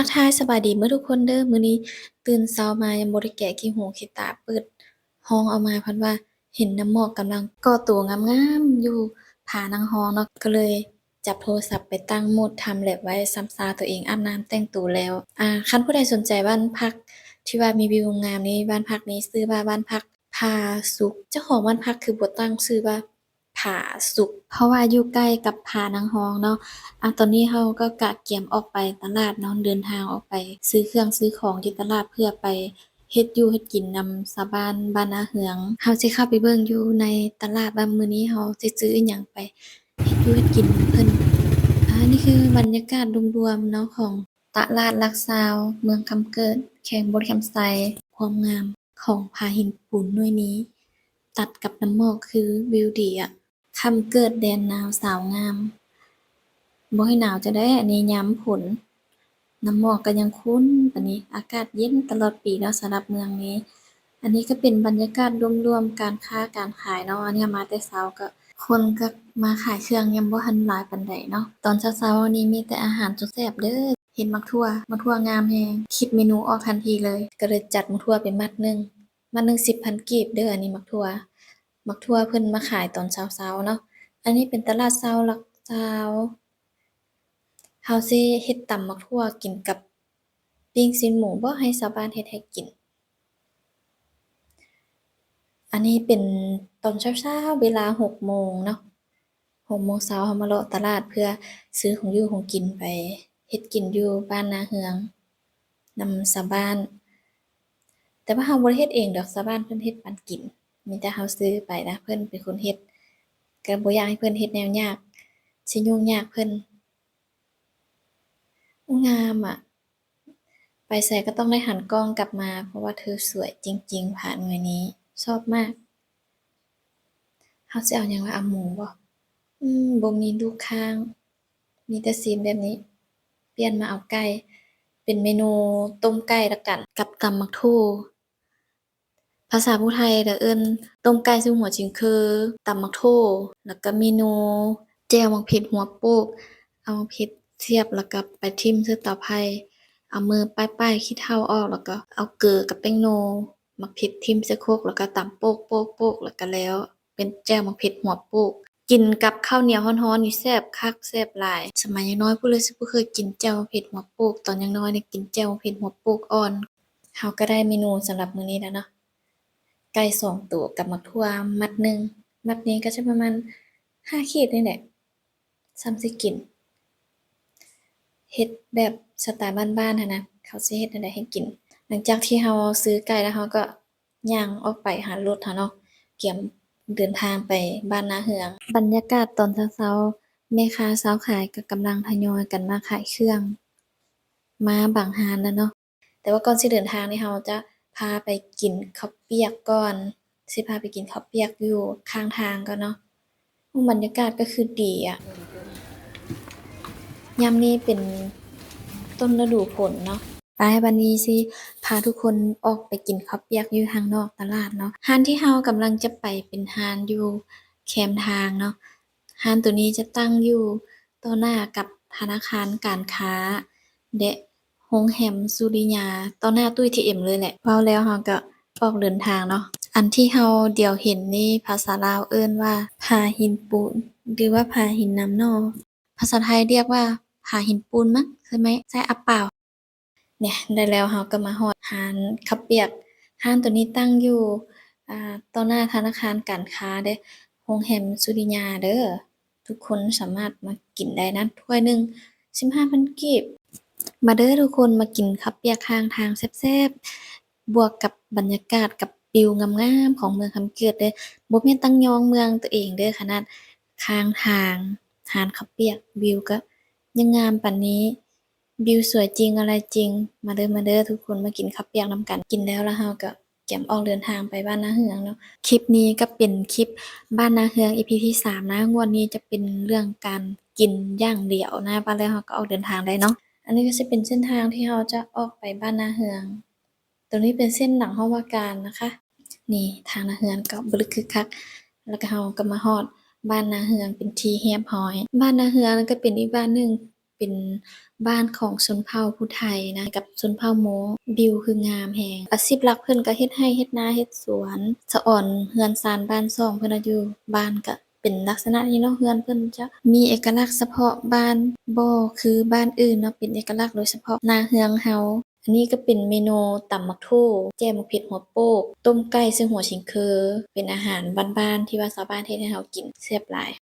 ทักทายสบายดีเบิดทุกคนเด้อมื้อนี้ ตื่นเช้ามายังบ่ได้แกะขี้หูขี้ตาเปิดห้องออกมาเพิ่นว่าเห็นน้ำหมอกกำลังก่อตัวงามๆอยู่ผานังฮ้องเนาะก็เลยจับโทรศัพท์ไปตั้งโหมด time lapse ไว้ซำซาตัวเองอาบน้ำแต่งตัวแล้วอ่าคันผู้ใดสนใจบ้านพักที่ว่ามีวิวงามนี้บ้านพักนี้ชื่อว่าบ้านพักผาสุกเจ้าของบ้านพักคือบ่ตั้งชื่อว่า ผาสุก เพราะว่าอยู่ใกล้กับผานังฮองเนาะอ่าตอนนี้เราก็กะเกียมออกไปตลาดเนาะเดินทางออกไป ซื้อเครื่องซื้อของที่ตลาดเพื่อไปเฮ็ดอยู่เฮ็ดกินนำชาบ้านบ้านนาเฮืองเราสิเข้าไปเบิ่งอยู่ในตลาดว่านมื้อนี้เราสิซื้ออิหยังไปเฮ็ดอยู่เฮ็ดกินเพิ่นอ่านี่คือบรรยากาศรวมๆเนาะของตลาดลักซาว เมืองคำเกิด แขวงบนคำไซความงามของผาหินปูนหน่วยนี้ ตัดกับน้ำหมอกคือวิวดีอะ คำเกิดแดนหนาวสาวงามบ่ให้หนาวจั่งใดอันนี้ยามฝนน้ำหมอกก็ยังครึ้นปานนี้อากาศเย็นตลอดปีเนาะสำหรับเมืองนี้ อันนี้ก็เป็นบรรยากาศรวมๆการค้าการขายเนาะอันนี้มาแต่เช้าก็คนก็มาขายเครื่องยังบ่ทันหลายปานใดเนาะตอนเช้าๆนี้มีแต่อาหารสุดแซ่บเด้อเห็นมักทั่วมักทั่วงามแรงคิดเมนูออกทันทีเลย ก็เลยจัดมักทั่วไปมัดหนึ่งมัดหนึ่ง10,000กีบเด้ออันนี้มักทั่ว มักทั่วเพิ่นมาขายตอนเช้าๆเนาะ อันนี้เป็นตลาดเช้าลักซาเราสิเฮ็ดตำมักทั่วกินกับปิ้งซีนหมูบ่ให้ชาวบ้านเฮ็ดให้กิน อันนี้เป็นตอนเช้าๆเวลา6โมงเนาะ6โมงเช้าเรามาเลาะตลาดเพื่อซื้อของอยู่ของกินไปเฮ็ดกินอยู่บ้านนาเฮืองนำชาวบ้าน แต่ว่าเราบ่ได้เฮ็ดเองดอกชาวบ้านเพิ่นเฮ็ดปันกิน มีแต่เราซื้อไปนะเพิ่นเป็นคนเฮ็ดก็บ่อยากให้เพิ่นเฮ็ดแนวยากสิยุ่งยากเพิ่นงามอะไปไสก็ต้องได้หันกล้องกลับมา เพราะว่าเธอสวยจริง ๆ ผ่าหน่วยนี้ ชอบมากเราสิเอาหยังวะเอาหมูบ่อืมบ่มีลูกค้าง มีแต่ซีนแบบนี้ เปลี่ยนมาเอาไก่ เป็นเมนูต้มไก่ล้วกัน กับตำบักโท ภาษาผู้ไทยก็เอิ้นต้มไก่ซึ่งหัวจิงคือ ตำบักโทแล้วก็เมนูแจ่วบักเผ็ดหัวโปก เอาบักเผ็ดเสียบแล้วก็ไปทิ่มใส่เตาไผ่ เอามือป้ายๆขี้เถ้าออก แล้วก็เอาเกลือกับแป้งโนบักเผ็ดทิ่มใส่โคกแล้วก็ตำโปกๆๆแล้วก็แล้ว เป็นแจ่วบักเผ็ดหัวโปก กินกับข้าวเหนียวร้อนๆนี่แซ่บคักแซ่บหลาย สมัยยังน้อยพู้เลยสิบ่เคยกินแจ่วเผ็ดหัวโปก ตอนยังน้อยเนี่ยกินแจ่วเผ็ดหัวโปกอ่อนเราก็ได้เมนูสำหรับมื้อนี้แล้วเนาะ ไก่2ตัวกับมักทั่วมัดหนึ่งมัดนี้ก็จะประมาณ5ขีดนี่แหละส่ำสิกินเฮ็ดแบบสไตล์บ้านๆหั้นะเขาสิเฮ็ดจั่งให้กิน หลังจากที่เราซื้อไก่แล้วเราก็ย่างออกไปหารถเราเนาะเตรียมเดินทางไปบ้านนาเฮือง บรรยากาศตอนเช้าๆแม่ค้าสาวขายก็กำลังทยอยกันมาขายเครื่อง มาบางร้านแล้วเนาะแต่ว่าก่อนสิเดินทางนี่เราจะ พาไปกินข้าวเปียกก่อน สิพาไปกินข้าวเปียกอยู่ข้างทางก่อนเนาะบรรยากาศก็คือดีอะยามนี้เป็นต้นฤดูฝนเนาะไปบัดนี้สิพาทุกคนออกไปกินข้าวเปียกอยู่ทางนอกตลาดเนาะร้านที่เรากำลังจะไปเป็นร้านอยู่แคมทางเนาะร้านตัวนี้จะตั้งอยู่ต่อหน้ากับธนาคารการค้าและ โรงแรมสุริยาต่อหน้าตู้ ATM เลยแหละเว้าแล้วเราก็ออกเดินทางเนาะ อันที่เราเดี๋ยวเห็นนี่ภาษาลาวเอิ้นว่าผาหินปูน หรือว่าผาหินน้ำเนาะภาษาไทยเรียกว่าผาหินปูนมั้งใช่ไหมใช่อเปล่า เนี่ยได้แล้วเราก็มาฮอดร้านข้าวเปียกร้านตัวนี้ตั้งอยู่อ่าต่อหน้าธนาคารการค้าเด้โรงแรมสุริยาเด้อทุกคนสามารถมากินได้นะถ้วยหนึ่ง15,000กีบ มาเด้อทุกคนมากินข้าวเปียกข้างทางแซ่บๆ บวกกับบรรยากาศกับวิวงามๆของเมืองคำเกิดเด้อบ่แม่นตั้งยองเมืองตัวเองเด้อขนาดข้างทางร้านข้าวเปียกวิวก็ยังงามปานนี้วิวสวยจริงอะไรจริง มาเด้อมาเด้อทุกคนมากินข้าวเปียกนำกันกินแล้วแล้วเราก็เตรียมออกเดินทางไปบ้านนาเฮืองเนาะคลิปนี้ก็เป็นคลิปบ้านนาเฮือง EP ที่3นะงวดนี้จะเป็นเรื่องการกินอย่างเดี่ยวนะว่าแล้วเราก็ออกเดินทางได้เนาะ อันนี้ก็สิเป็นเส้นทางที่เราจะออกไปบ้านนาเฮือง ตรงนี้เป็นเส้นหลังห้องว่าการนะคะ นี่ทางนาเฮืองก็บลึกคึกคัก แล้วก็เราก็มาฮอดบ้านนาเฮืองเป็นที่เรียบร้อย บ้านนาเฮืองก็เป็นอีกบ้านหนึ่งเป็นบ้านของชนเผ่าผู้ไทยนะกับชนเผ่าโมงวิวคืองามแรงอาชีพหลักเพิ่นก็เฮ็ดไร่เฮ็ดนาเฮ็ดสวนสะอ่อนเรือนชานบ้านช่องเพิ่นน่ะอยู่บ้านก็ เป็นลักษณะที่เนาะเฮือนเพิ่นจะมีเอกลักษณ์เฉพาะบ้านบ่คือบ้านอื่นเนาะเป็นเอกลักษณ์โดยเฉพาะหน้าเฮืองเฮาอันนี้ก็เป็นเมนูตำบักโทแจ่วบักเผ็ดหัวโปก ต้มไก่ซึ่งหัวฉิงเคอ เป็นอาหารบ้านบ้านที่ว่าชาวบ้านเฮ็ดให้เฮากินแซ่บหลาย